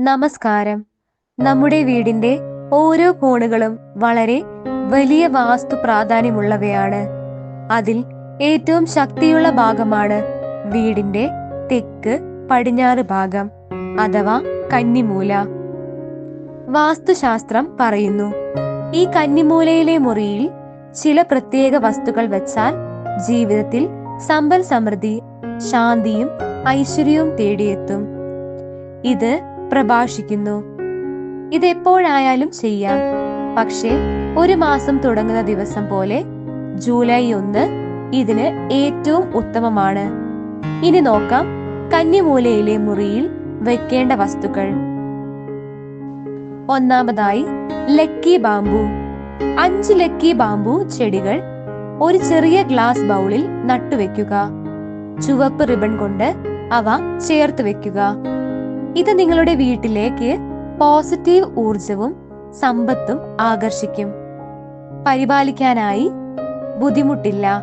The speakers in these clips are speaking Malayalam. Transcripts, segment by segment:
നമസ്കാരം. നമ്മുടെ വീടിന്റെ ഓരോ കോണുകളും വളരെ വലിയ വാസ്തു പ്രാധാന്യമുള്ളവയാണ്. അതിൽ ഏറ്റവും ശക്തിയുള്ള ഭാഗമാണ് വീടിന്റെ തെക്ക് പടിഞ്ഞാറ് ഭാഗം അഥവാ കന്നിമൂല. വാസ്തുശാസ്ത്രം പറയുന്നു ഈ കന്നിമൂലയിലെ മുറിയിൽ ചില പ്രത്യേക വസ്തുക്കൾ വെച്ചാൽ ജീവിതത്തിൽ സമ്പൽ സമൃദ്ധി ശാന്തിയും ഐശ്വര്യവും തേടിയെത്തും. ഇത് പ്രഭാഷിക്കുന്നു. ഇതെപ്പോഴായാലും ചെയ്യാം. പക്ഷേ ഒരു മാസം തുടങ്ങുന്ന ദിവസം പോലെ ജൂലൈ ഒന്ന് ഇതിന് ഏറ്റവും ഉത്തമമാണ്. ഇനി നോക്കാം കന്നിമൂലയിലെ മുറിയിൽ വെക്കേണ്ട വസ്തുക്കൾ. ഒന്നാമതായി ലക്കി ബാമ്പു അഞ്ച് ലക്കി ബാമ്പു ചെടികൾ ഒരു ചെറിയ ഗ്ലാസ് ബൗളിൽ നട്ടുവെക്കുക. ചുവപ്പ് റിബൺ കൊണ്ട് അവ ചേർത്ത് വെക്കുക. ഇത് നിങ്ങളുടെ വീട്ടിലേക്ക് പോസിറ്റീവ് ഊർജവും സമ്പത്തും ആകർഷിക്കും. പരിപാലിക്കാനായി ബുദ്ധിമുട്ടില്ല.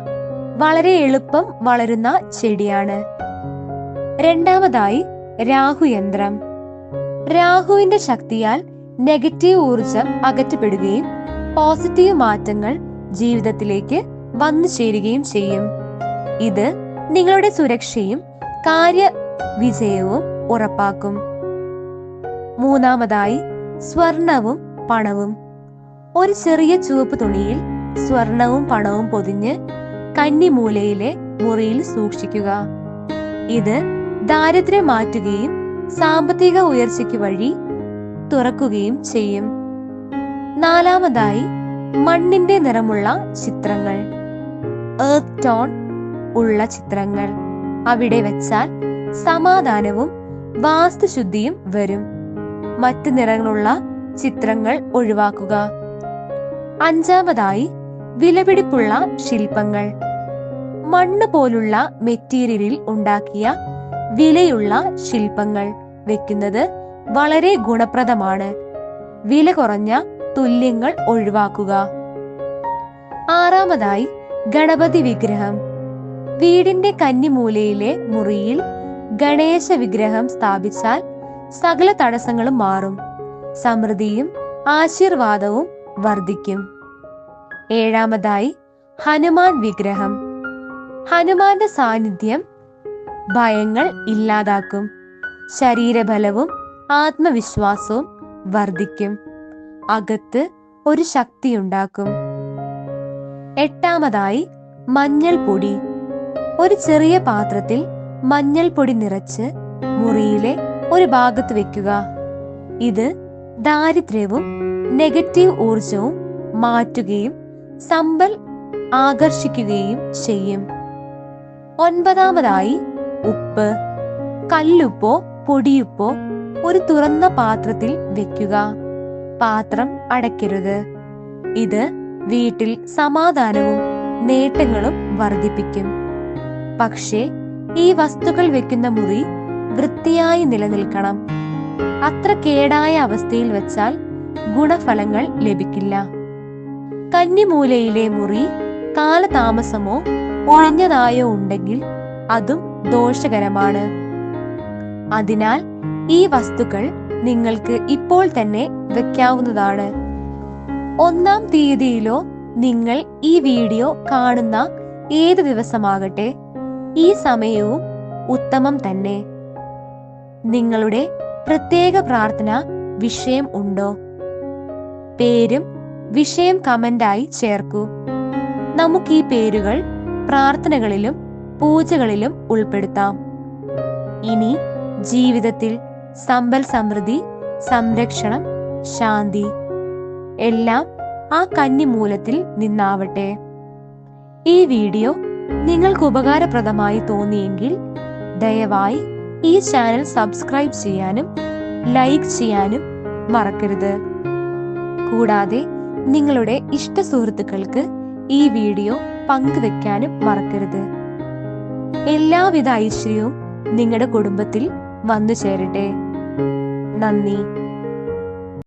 വളരെ എളുപ്പം വളരുന്ന ചെടിയാണ്. രണ്ടാമതായി രാഹു യന്ത്രം. രാഹുവിന്റെ ശക്തിയാൽ നെഗറ്റീവ് ഊർജം അകറ്റപ്പെടുകയും പോസിറ്റീവ് മാറ്റങ്ങൾ ജീവിതത്തിലേക്ക് വന്നു ചേരുകയും ചെയ്യും. ഇത് നിങ്ങളുടെ സുരക്ഷയും കാര്യ വിജയവും ഉറപ്പാക്കും. മൂന്നാമതായി സ്വർണവും പണവും. ഒരു ചെറിയ ചുവപ്പ് തുണിയിൽ സ്വർണവും പണവും പൊതിഞ്ഞ് കന്നിമൂലയിലെ മുറിയിൽ സൂക്ഷിക്കുക. ഇത് ദാരിദ്ര്യം മാറ്റുകയും സാമ്പത്തിക ഉയർച്ചയ്ക്ക് വഴി തുറക്കുകയും ചെയ്യും. നാലാമതായി മണ്ണിന്റെ നിറമുള്ള ചിത്രങ്ങൾ. എർത്ത് ടോൺ ഉള്ള ചിത്രങ്ങൾ. അവിടെ വെച്ചാൽ സമാധാനവും വാസ്തുശുദ്ധിയും വരും. മറ്റു നിറങ്ങളുള്ള ചിത്രങ്ങൾ ഒഴിവാക്കുക. അഞ്ചാമതായി വിലപിടിപ്പുള്ള ശില്പങ്ങൾ. മണ്ണ് പോലുള്ള മെറ്റീരിയലിൽ ഉണ്ടാക്കിയ വിലയുള്ള ശില്പങ്ങൾ വെക്കുന്നത് വളരെ ഗുണപ്രദമാണ്. വില കുറഞ്ഞ തുല്യങ്ങൾ ഒഴിവാക്കുക. ആറാമതായി ഗണപതി വിഗ്രഹം. വീടിന്റെ കന്നിമൂലയിലെ മുറിയിൽ ഗണേശ വിഗ്രഹം സ്ഥാപിച്ചാൽ സകല തടസ്സങ്ങളും മാറും. സമൃദ്ധിയും ആശീർവാദവും വർദ്ധിക്കും. ഏഴാമതായി ഹനുമാൻ വിഗ്രഹം. ഹനുമാന്റെ സാന്നിധ്യം ഭയങ്ങൾ ഇല്ലാതാക്കും. ശരീരബലവും ആത്മവിശ്വാസവും വർദ്ധിക്കും. അകത്ത് ഒരു ശക്തിയുണ്ടാക്കും. എട്ടാമതായി മഞ്ഞൾപ്പൊടി. ഒരു ചെറിയ പാത്രത്തിൽ മഞ്ഞൾപ്പൊടി നിറച്ച് മുറിയിലെ ഒരു ഭാഗത്ത് വെക്കുക. ഇത് ദാരിദ്ര്യവും നെഗറ്റീവ് ഊർജവും മാറ്റുകയും സമ്പൽ ആകർഷിക്കുകയും ചെയ്യും. ഒൻപതാമതായി ഉപ്പ്. കല്ലുപ്പോ പൊടിയുപ്പോ ഒരു തുറന്ന പാത്രത്തിൽ വെക്കുക. പാത്രം അടയ്ക്കരുത്. ഇത് വീട്ടിൽ സമാധാനവും നേട്ടങ്ങളും വർദ്ധിപ്പിക്കും. പക്ഷേ ഈ വസ്തുക്കൾ വെക്കുന്ന മുറി വൃത്തിയായി നിലനിൽക്കണം. അത്ര കേടായ അവസ്ഥയിൽ വെച്ചാൽ ഗുണഫലങ്ങൾ ലഭിക്കില്ല. കന്നിമൂലയിലെ മുറി കാലതാമസമോ ഒഴിഞ്ഞതായോ ഉണ്ടെങ്കിൽ അതും ദോഷകരമാണ്. അതിനാൽ ഈ വസ്തുക്കൾ നിങ്ങൾക്ക് ഇപ്പോൾ തന്നെ വെക്കാവുന്നതാണ്. ഒന്നാം തീയതിയിലോ നിങ്ങൾ ഈ വീഡിയോ കാണുന്ന ഏത് ദിവസമാകട്ടെ ഈ സമയവും ഉത്തമം തന്നെ. നിങ്ങളുടെ പ്രത്യേക പ്രാർത്ഥന വിഷയം ഉണ്ടോ? പേരും വിഷയം കമന്റായി ചേർക്കൂ. നമുക്ക് ഈ പേരുകൾ പ്രാർത്ഥനകളിലും പൂജകളിലും ഉൾപ്പെടുത്താം. ഇനി ജീവിതത്തിൽ സമ്പൽ സമൃദ്ധി സംരക്ഷണം ശാന്തി എല്ലാം ആ കന്നിമൂലത്തിൽ നിന്നാവട്ടെ. ഈ വീഡിയോ നിങ്ങൾക്ക് ഉപകാരപ്രദമായി തോന്നിയെങ്കിൽ ദയവായി ഈ ചാനൽ സബ്സ്ക്രൈബ് ചെയ്യാനും ലൈക്ക് ചെയ്യാനും മറക്കരുത്. കൂടാതെ നിങ്ങളുടെ ഇഷ്ട സുഹൃത്തുക്കൾക്ക് ഈ വീഡിയോ പങ്കുവെക്കാനും മറക്കരുത്. എല്ലാവിധ ഐശ്വര്യവും നിങ്ങളുടെ കുടുംബത്തിൽ വന്നു ചേരട്ടെ നന്ദി.